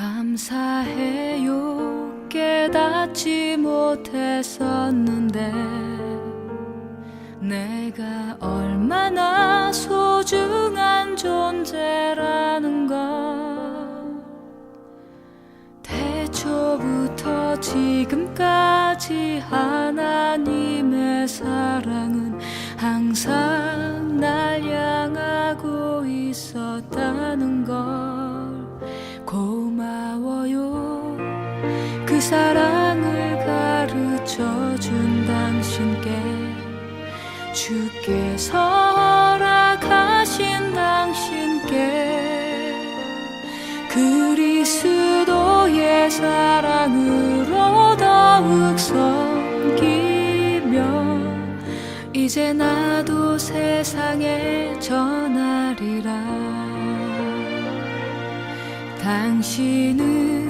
감사해요. 깨닫지 못했었는데 내가 얼마나 소중한 존재라는 걸. 태초부터 지금까지 하나님의 사랑은 항상 날 향하고 있었다는 그 사랑을 가르쳐 준 당신께 주께서 허락하신 당신께 그리스도의 사랑으로 더욱 섬기며 이제 나도 세상에 전하리라. 당신은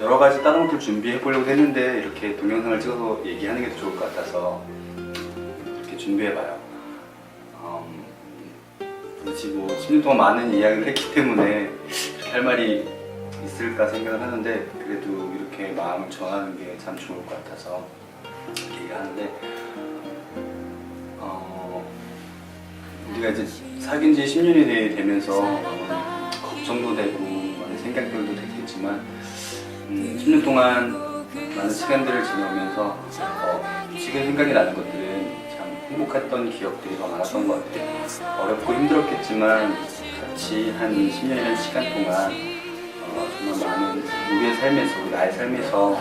여러 가지 다른 것들 준비해 보려고 했는데 이렇게 동영상을 찍어서 얘기하는 게 더 좋을 것 같아서 이렇게 준비해 봐요. 음, 그렇지 뭐 10년 동안 많은 이야기를 했기 때문에 이렇게 할 말이 있을까 생각을 하는데 그래도 이렇게 마음을 전하는 게 참 좋을 것 같아서 이렇게 얘기하는데 어, 우리가 이제 사귄 지 10년이 되면서 어, 걱정도 되고 많은 생각들도 되겠지만 음, 10년 동안 많은 시간들을 지내면서 어, 지금 생각이 나는 것들은 참 행복했던 기억들이 더 많았던 것 같아요. 어렵고 힘들었겠지만 같이 한 10년이라는 시간 동안 어, 정말 많은 우리의 삶에서 우리 나의 삶에서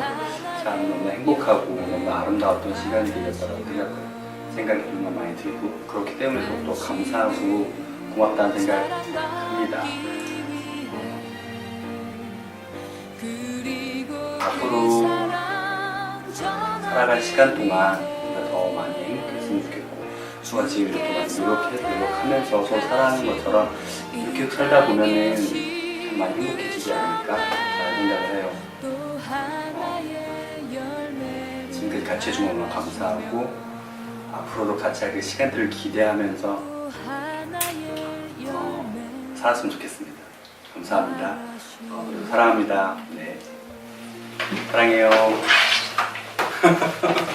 참 너무 행복하고 너무 아름다웠던 시간들이었다고 생각해요. 생각이 정말 많이 들고 그렇기 때문에 더욱더 감사하고 고맙다는 생각을 합니다. 앞으로 살아갈 시간 동안 우리가 더 많이 행복했으면 좋겠고 수가 지금 이렇게 많이 노력해, 노력하면서 서로 사랑하는 것처럼 이렇게 살다 보면은 참 많이 행복해지지 않을까 생각을 해요. 지금까지 같이 해준 거 너무 감사하고 앞으로도 같이 할 그 시간들을 기대하면서 어, 살았으면 좋겠습니다. 감사합니다. 어, 사랑합니다. 네. 사랑해요.